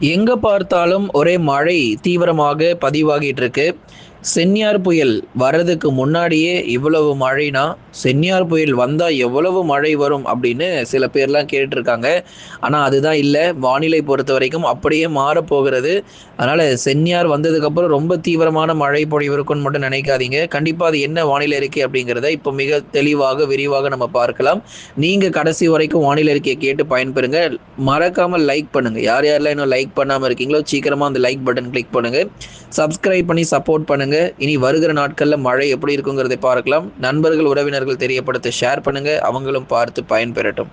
எங்கே பார்த்தாலும் ஒரே மழை தீவிரமாக பதிவாகிட்டு இருக்கு. சென்னியார் புயல் வர்றதுக்கு முன்னாடியே இவ்வளவு மழைனா சென்னியார் புயல் வந்தால் எவ்வளவு மழை வரும் அப்படின்னு சில பேர்லாம் கேட்டிருக்காங்க. ஆனால் அதுதான் இல்லை. வானிலை பொறுத்த வரைக்கும் அப்படியே மாறப்போகிறது அதனால் சென்னியார் வந்ததுக்கப்புறம் ரொம்ப தீவிரமான மழை பொழிவு இருக்கும்னு மட்டும் நினைக்காதீங்க. கண்டிப்பாக அது என்ன வானிலை இருக்கே அப்படிங்கிறத இப்போ மிக தெளிவாக விரிவாக நம்ம பார்க்கலாம். நீங்கள் கடைசி வரைக்கும் வானிலை அறிக்கையை கேட்டு பயன்பெறுங்க. மறக்காமல் லைக் பண்ணுங்கள் யார் யாரெல்லாம் இன்னும் லைக் பண்ணாமல் இருக்கீங்களோ சீக்கிரமாக அந்த லைக் பட்டன் கிளிக் பண்ணுங்கள் சப்ஸ்கிரைப் பண்ணி சப்போர்ட் பண்ணுங்கள் இனி வருகிற நாட்களில் மழை எப்படி இருக்குங்கிறதை பார்க்கலாம். நண்பர்கள் உறவினர்கள் தெரியப்படுத்த ஷேர் பண்ணுங்க. அவங்களும் பார்த்து பயன்பெறட்டும்.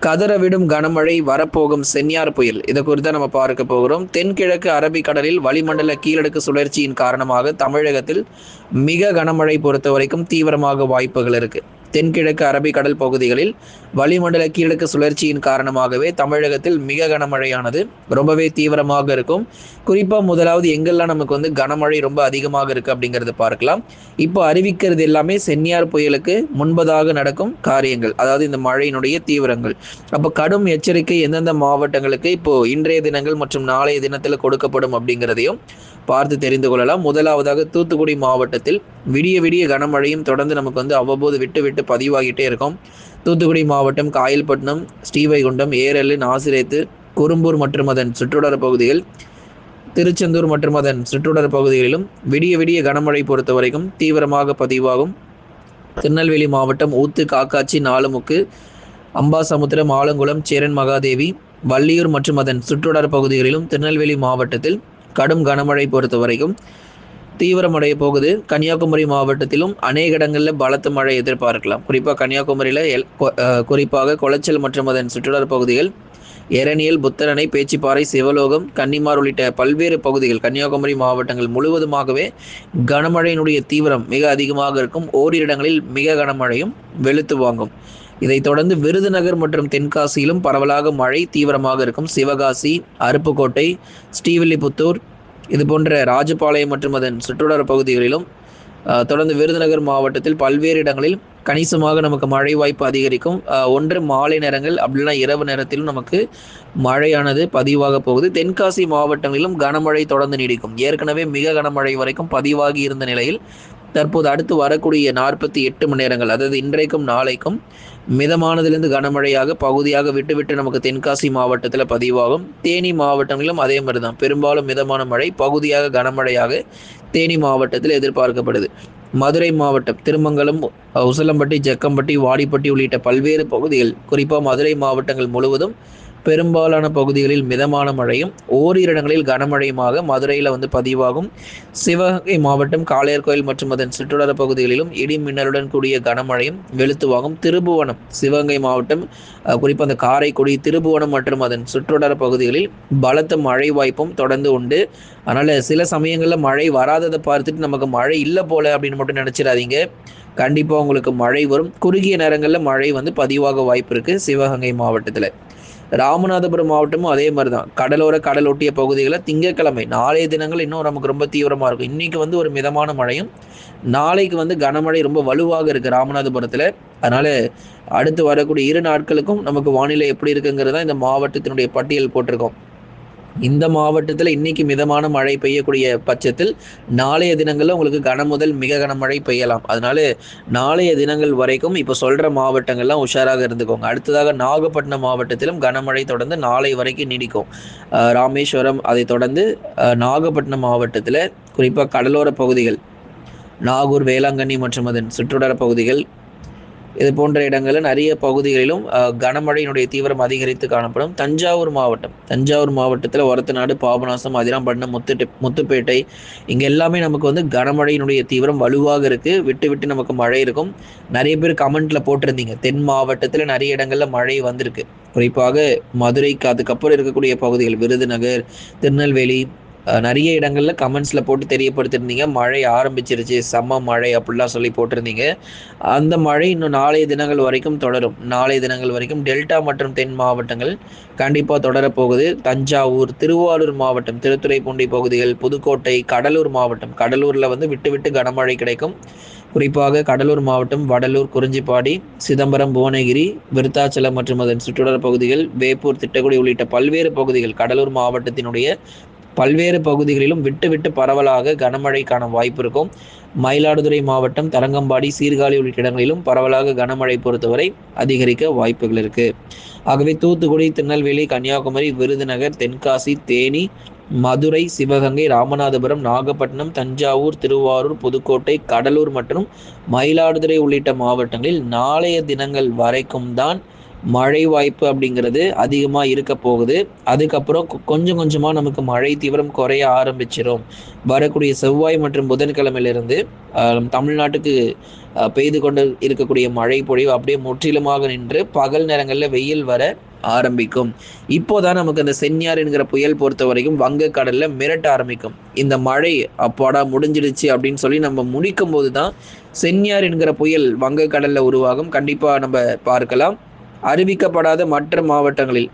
கதற விடும் கனமழை வரப்போகும் சென்னியார் புயல். இதை குறித்து நம்ம பார்க்க போகிறோம். தென்கிழக்கு அரபிக்கடலில் வளிமண்டல கீழடுக்கு சுழற்சியின் காரணமாக தமிழகத்தில் மிக கனமழை பொறுத்த வரைக்கும் தீவிரமாக வாய்ப்புகள் இருக்கு. தென்கிழக்கு அரபிக்கடல் பகுதிகளில் வளிமண்டல கீழக்கு சுழற்சியின் காரணமாகவே தமிழகத்தில் மிக கனமழையானது. ரொம்பவே தீவிரமாக இருக்கும். குறிப்பாக முதலாவது எங்கெல்லாம் நமக்கு வந்து கனமழை ரொம்ப அதிகமாக இருக்குது அப்படிங்கிறத பார்க்கலாம். இப்போ அறிவிக்கிறது எல்லாமே சென்னியார் புயலுக்கு முன்பதாக நடக்கும் காரியங்கள் அதாவது இந்த மழையினுடைய தீவிரங்கள். அப்போ கடும் எச்சரிக்கை எந்தெந்த மாவட்டங்களுக்கு இப்போ இன்றைய தினங்கள் மற்றும் நாளைய தினத்தில் கொடுக்கப்படும் அப்படிங்கிறதையும் பார்த்து தெரிந்து கொள்ளலாம். முதலாவதாக தூத்துக்குடி மாவட்டத்தில் விடிய விடிய கனமழையும் தொடர்ந்து நமக்கு வந்து அவ்வப்போது விட்டு விட்டு பதிவாகிட்டே இருக்கும். தூத்துக்குடி மாவட்டம் காயல்பட்டினம் ஸ்ரீவைகுண்டம் ஏரல் நாசிரேத்து குறும்பூர் மற்றும் அதன் சுற்றுவட்டார பகுதிகள் திருச்செந்தூர் மற்றும் அதன் சுற்றுவட்டார பகுதிகளிலும் விடிய விடிய கனமழை பொறுத்த வரைக்கும் தீவிரமாக பதிவாகும். திருநெல்வேலி மாவட்டம் ஊத்து காக்காச்சி நாலுமுக்கு அம்பாசமுத்திரம் ஆலங்குளம் சேரன் மகாதேவி வள்ளியூர் மற்றும் அதன் சுற்றுவட்டார பகுதிகளிலும் திருநெல்வேலி மாவட்டத்தில் கடும் கனமழை பொறுத்த வரைக்கும் தீவிரமடைய போகுது. கன்னியாகுமரி மாவட்டத்திலும் அநேக இடங்களில் பலத்த மழை எதிர்பார்க்கலாம். குறிப்பாக கன்னியாகுமரியில் எல் குறிப்பாக குளச்சல் மற்றும் அதன் சுற்றுலா பகுதிகள் எரணியல் புத்தரணை பேச்சிப்பாறை சிவலோகம் கன்னிமார் உள்ளிட்ட பல்வேறு பகுதிகள் கன்னியாகுமரி மாவட்டங்கள் முழுவதுமாகவே கனமழையினுடைய தீவிரம் மிக அதிகமாக இருக்கும். ஓரிரு இடங்களில் மிக கனமழையும் வெளுத்து வாங்கும். இதைத் தொடர்ந்து விருதுநகர் மற்றும் தென்காசியிலும் பரவலாக மழை தீவிரமாக இருக்கும். சிவகாசி அருப்புக்கோட்டை ஸ்ரீவில்லிபுத்தூர் இது போன்ற ராஜபாளையம் மற்றும் அதன் சுற்றுலா பகுதிகளிலும் தொடர்ந்து விருதுநகர் மாவட்டத்தில் பல்வேறு இடங்களில் கணிசமாக நமக்கு மழை வாய்ப்பு அதிகரிக்கும். ஒன்று மாலை நேரங்கள் அப்படின்னா இரவு நேரத்திலும் நமக்கு மழையானது பதிவாக போகுது. தென்காசி மாவட்டங்களிலும் கனமழை தொடர்ந்து நீடிக்கும். ஏற்கனவே மிக கனமழை வரைக்கும் பதிவாகி இருந்த நிலையில் தற்போது அடுத்து வரக்கூடிய நாற்பத்தி எட்டு மணி நேரங்கள் அதாவது இன்றைக்கும் நாளைக்கும் மிதமானதிலிருந்து கனமழையாக பகுதியாக விட்டுவிட்டு நமக்கு தென்காசி மாவட்டத்தில் பதிவாகும். தேனி மாவட்டங்களிலும் அதே மாதிரி தான் பெரும்பாலும் மிதமான மழை பகுதியாக கனமழையாக தேனி மாவட்டத்தில் எதிர்பார்க்கப்படுது. மதுரை மாவட்டம் திருமங்கலம் உசலம்பட்டி ஜக்கம்பட்டி வாடிப்பட்டி உள்ளிட்ட பல்வேறு பகுதிகள் குறிப்பாக மதுரை மாவட்டங்கள் முழுவதும் பெரும்பாலான பகுதிகளில் மிதமான மழையும் ஓரிரு இடங்களில் கனமழையுமாக மதுரையில் வந்து பதிவாகும். சிவகங்கை மாவட்டம் காளையர்கோயில் மற்றும் அதன் சுற்றுலா பகுதிகளிலும் இடி மின்னலுடன் கூடிய கனமழையும் வெளுத்துவாகும். திருபுவனம் சிவகங்கை மாவட்டம் குறிப்பாக அந்த காரைக்குடி திருபுவனம் மற்றும் அதன் சுற்றுலா பகுதிகளில் பலத்த மழை வாய்ப்பும் தொடர்ந்து உண்டு. அதனால் சில சமயங்களில் மழை வராததை பார்த்துட்டு நமக்கு மழை இல்லை போல அப்படின்னு மட்டும் நினச்சிடாதீங்க. கண்டிப்பாக உங்களுக்கு மழை வரும். குறுகிய நேரங்களில் மழை வந்து பதிவாக வாய்ப்பு இருக்குது சிவகங்கை மாவட்டத்தில். ராமநாதபுரம் மாவட்டமும் அதே மாதிரி தான் கடலோர கடல் ஒட்டிய பகுதிகளில் திங்கக்கிழமை நாளைய தினங்கள் இன்னும் நமக்கு ரொம்ப தீவிரமாக இருக்கும். இன்றைக்கி வந்து ஒரு மிதமான மழையும் நாளைக்கு வந்து கனமழை ரொம்ப வலுவாக இருக்குது ராமநாதபுரத்தில். அதனால் அடுத்து வரக்கூடிய இரு நாட்களுக்கும் நமக்கு வானிலை எப்படி இருக்குங்கிறது தான் இந்த மாவட்டத்தினுடைய பட்டியல் போட்டிருக்கோம். இந்த மாவட்டத்தில் இன்னைக்கு மிதமான மழை பெய்யக்கூடிய பட்சத்தில் நாளைய தினங்களில் உங்களுக்கு கன முதல் மிக கனமழை பெய்யலாம். அதனால நாளைய தினங்கள் வரைக்கும் இப்போ சொல்கிற மாவட்டங்கள்லாம் உஷாராக இருந்துக்கோங்க. அடுத்ததாக நாகப்பட்டினம் மாவட்டத்திலும் கனமழை தொடர்ந்து நாளை வரைக்கும் நீடிக்கும். ராமேஸ்வரம் அதை தொடர்ந்து நாகப்பட்டினம் மாவட்டத்தில் குறிப்பாக கடலோர பகுதிகள் நாகூர் வேளாங்கண்ணி மற்றும் அதன் சுற்றுவட்டார பகுதிகள் இது போன்ற இடங்களில் நிறைய பகுதிகளிலும் கனமழையினுடைய தீவிரம் அதிகரித்து காணப்படும். தஞ்சாவூர் மாவட்டம் தஞ்சாவூர் மாவட்டத்தில் ஒரத்தநாடு பாபநாசம் அதிராம்பட்டினம் முத்துட்டு முத்துப்பேட்டை இங்கே எல்லாமே நமக்கு வந்து கனமழையினுடைய தீவிரம் வலுவாக இருக்குது விட்டு விட்டு நமக்கு மழை இருக்கும். நிறைய பேர் கமெண்ட்டில் போட்டிருந்தீங்க. தென் மாவட்டத்தில் நிறைய இடங்களில் மழை வந்திருக்கு. குறிப்பாக மதுரைக்கு அதுக்கப்புறம் இருக்கக்கூடிய பகுதிகள் விருதுநகர் திருநெல்வேலி நிறைய இடங்களில் கமெண்ட்ஸில் போட்டு தெரியப்படுத்திருந்தீங்க. மழை ஆரம்பிச்சிருச்சு. செம்ம மழை அப்படிலாம் சொல்லி போட்டிருந்தீங்க. அந்த மழை இன்னும் நாளைய தினங்கள் வரைக்கும் தொடரும். நாளைய தினங்கள் வரைக்கும் டெல்டா மற்றும் தென் மாவட்டங்கள் கண்டிப்பாக தொடரப்போகுது. தஞ்சாவூர் திருவாரூர் மாவட்டம் திருத்துறைப்பூண்டி பகுதிகள் புதுக்கோட்டை கடலூர் மாவட்டம். கடலூரில் வந்து விட்டு விட்டு கனமழை கிடைக்கும். குறிப்பாக கடலூர் மாவட்டம் வடலூர் குறிஞ்சிப்பாடி சிதம்பரம் புவனகிரி விருத்தாச்சலம் மற்றும் அதன் சுற்றுலா பகுதிகள் வேப்பூர் திட்டக்குடி உள்ளிட்ட பல்வேறு பகுதிகள் கடலூர் மாவட்டத்தினுடைய பல்வேறு பகுதிகளிலும் விட்டு விட்டு பரவலாக கனமழைக்கான வாய்ப்பு இருக்கும். மயிலாடுதுறை மாவட்டம் தரங்கம்பாடி சீர்காழி உள்ளிட்ட இடங்களிலும் பரவலாக கனமழை பொறுத்தவரை அதிகரிக்க வாய்ப்புகள் இருக்கு. ஆகவே தூத்துக்குடி திருநெல்வேலி கன்னியாகுமரி விருதுநகர் தென்காசி தேனி மதுரை சிவகங்கை ராமநாதபுரம் நாகப்பட்டினம் தஞ்சாவூர் திருவாரூர் புதுக்கோட்டை கடலூர் மற்றும் மயிலாடுதுறை உள்ளிட்ட மாவட்டங்களில் நாளைய தினங்கள் வரைக்கும் தான் மழை வாய்ப்பு அப்படிங்கிறது அதிகமாக இருக்க போகுது. அதுக்கப்புறம் கொஞ்சம் கொஞ்சமாக நமக்கு மழை தீவிரம் குறைய ஆரம்பிச்சிடும் வரக்கூடிய செவ்வாய் மற்றும் புதன்கிழமையிலிருந்து தமிழ்நாட்டுக்கு பெய்து கொண்டு இருக்கக்கூடிய மழை பொழிவு அப்படியே முற்றிலுமாக நின்று பகல் நேரங்களில் வெயில் வர ஆரம்பிக்கும். இப்போதான் நமக்கு அந்த சென்னியார் என்கிற புயல் பொறுத்த வரைக்கும் வங்கக்கடலில் மிரட்ட ஆரம்பிக்கும். இந்த மழை அப்பாடா முடிஞ்சிடுச்சு அப்படின்னு சொல்லி நம்ம முடிக்கும் போது தான் சென்னியார் என்கிற புயல் வங்கக்கடலில் உருவாகும். கண்டிப்பாக நம்ம பார்க்கலாம். அறிவிக்கப்படாத மற்ற மாவட்டங்களில்.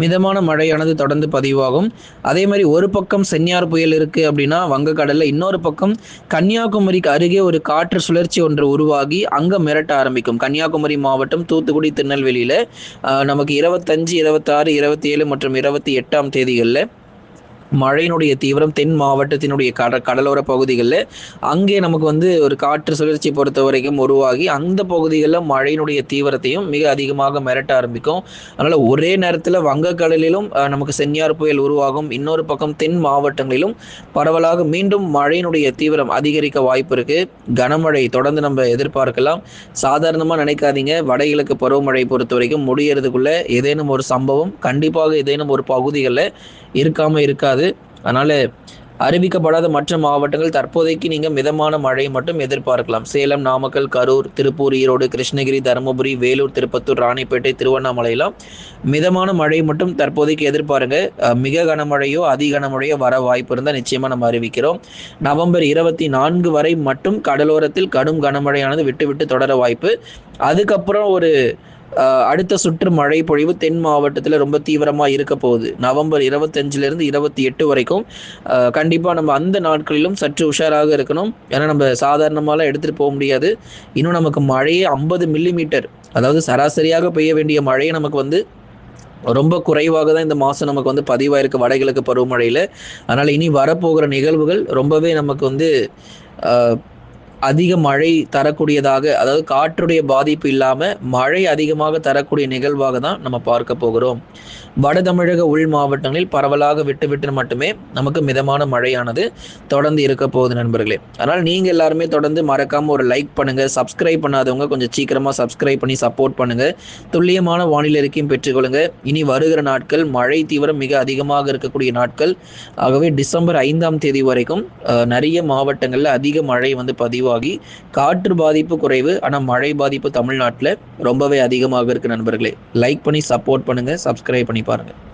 மிதமான மழையானது தொடர்ந்து பதிவாகும். அதே மாதிரி ஒரு பக்கம் சென்னியார் புயல் இருக்குது அப்படின்னா வங்கக்கடலில் இன்னொரு பக்கம் கன்னியாகுமரிக்கு அருகே ஒரு காற்று சுழற்சி ஒன்று உருவாகி அங்கே மிரட்ட ஆரம்பிக்கும். கன்னியாகுமரி மாவட்டம் தூத்துக்குடி திருநெல்வேலியில் நமக்கு இருபத்தஞ்சு இருபத்தாறு இருபத்தி ஏழு மற்றும் இருபத்தி எட்டாம் தேதிகளில் மழையினுடைய தீவிரம் தென் மாவட்டத்தினுடைய கட கடலோர பகுதிகளில் அங்கே நமக்கு வந்து ஒரு காற்று சுழற்சி பொறுத்த வரைக்கும் உருவாகி அந்த பகுதிகளில் மழையினுடைய தீவிரத்தையும் மிக அதிகமாக மிரட்ட ஆரம்பிக்கும். அதனால் ஒரே நேரத்தில் வங்கக்கடலிலும் நமக்கு சென்னியார் புயல் உருவாகும். இன்னொரு பக்கம் தென் மாவட்டங்களிலும் பரவலாக மீண்டும் மழையினுடைய தீவிரம் அதிகரிக்க வாய்ப்பு இருக்குது கனமழை தொடர்ந்து நம்ம எதிர்பார்க்கலாம். சாதாரணமாக நினைக்காதீங்க. வடகிழக்கு பருவமழை பொறுத்த வரைக்கும் முடியறதுக்குள்ளே ஏதேனும் ஒரு சம்பவம் கண்டிப்பாக ஏதேனும் ஒரு பகுதிகளில் இருக்காமல் இருக்காது. கிடையாது அதனால அறிவிக்கப்படாத மற்ற மாவட்டங்கள் தற்போதைக்கு நீங்கள் மிதமான மழை மட்டும் எதிர்பார்க்கலாம். சேலம் நாமக்கல் கரூர் திருப்பூர் ஈரோடு கிருஷ்ணகிரி தருமபுரி வேலூர் திருப்பத்தூர் ராணிப்பேட்டை திருவண்ணாமலையெல்லாம் மிதமான மழை மட்டும் தற்போதைக்கு எதிர்பாருங்க. மிக கனமழையோ அதி கனமழையோ வர வாய்ப்பு இருந்தால் நிச்சயமாக நம்ம அறிவிக்கிறோம். நவம்பர் இருபத்தி நான்கு வரை மட்டும் கடலோரத்தில் கடும் கனமழையானது விட்டு விட்டு தொடர வாய்ப்பு. அதுக்கப்புறம் ஒரு அடுத்த சுற்று மழை பொழிவு தென் மாவட்டத்தில் ரொம்ப தீவிரமாக இருக்க போகுது. நவம்பர் இருபத்தஞ்சிலிருந்து இருபத்தி எட்டு வரைக்கும் கண்டிப்பாக நம்ம அந்த நாட்களிலும் சற்று உஷாராக இருக்கணும். ஏன்னா நம்ம சாதாரணமாலாம் எடுத்துகிட்டு போக முடியாது. இன்னும் நமக்கு மழையே ஐம்பது மில்லி மீட்டர் அதாவது சராசரியாக பெய்ய வேண்டிய மழையை நமக்கு வந்து ரொம்ப குறைவாக தான் இந்த மாதம் நமக்கு வந்து பதிவாயிருக்கு வடகிழக்கு பருவமழையில். அதனால் இனி வரப்போகிற நிகழ்வுகள் ரொம்பவே நமக்கு வந்து அதிக மழை தரக்கூடியதாக அதாவது காற்றுடைய பாதிப்பு இல்லாமல் மழை அதிகமாக தரக்கூடிய நிகழ்வாக தான் நம்ம பார்க்க போகிறோம். வட தமிழக உள் மாவட்டங்களில் பரவலாக விட்டு விட்டு மட்டுமே நமக்கு மிதமான மழையானது தொடர்ந்து இருக்க போகுது நண்பர்களே. அதனால் நீங்கள் எல்லாருமே தொடர்ந்து மறக்காமல் ஒரு லைக் பண்ணுங்கள் சப்ஸ்கிரைப் பண்ணாதவங்க கொஞ்சம் சீக்கிரமாக சப்ஸ்கிரைப் பண்ணி சப்போர்ட் பண்ணுங்கள் துல்லியமான வானிலை இருக்கையும் பெற்றுக்கொள்ளுங்க. இனி வருகிற நாட்கள் மழை தீவிரம் மிக அதிகமாக இருக்கக்கூடிய நாட்கள். ஆகவே டிசம்பர் ஐந்தாம் தேதி வரைக்கும் நிறைய மாவட்டங்களில் அதிக மழை வந்து பதிவாகி காற்று பாதிப்பு குறைவு ஆனால் மழை பாதிப்பு தமிழ்நாட்டில் ரொம்பவே அதிகமாக இருக்குது நண்பர்களே. லைக் பண்ணி சப்போர்ட் பண்ணுங்கள் சப்ஸ்கிரைப் பண்ணி পারবেন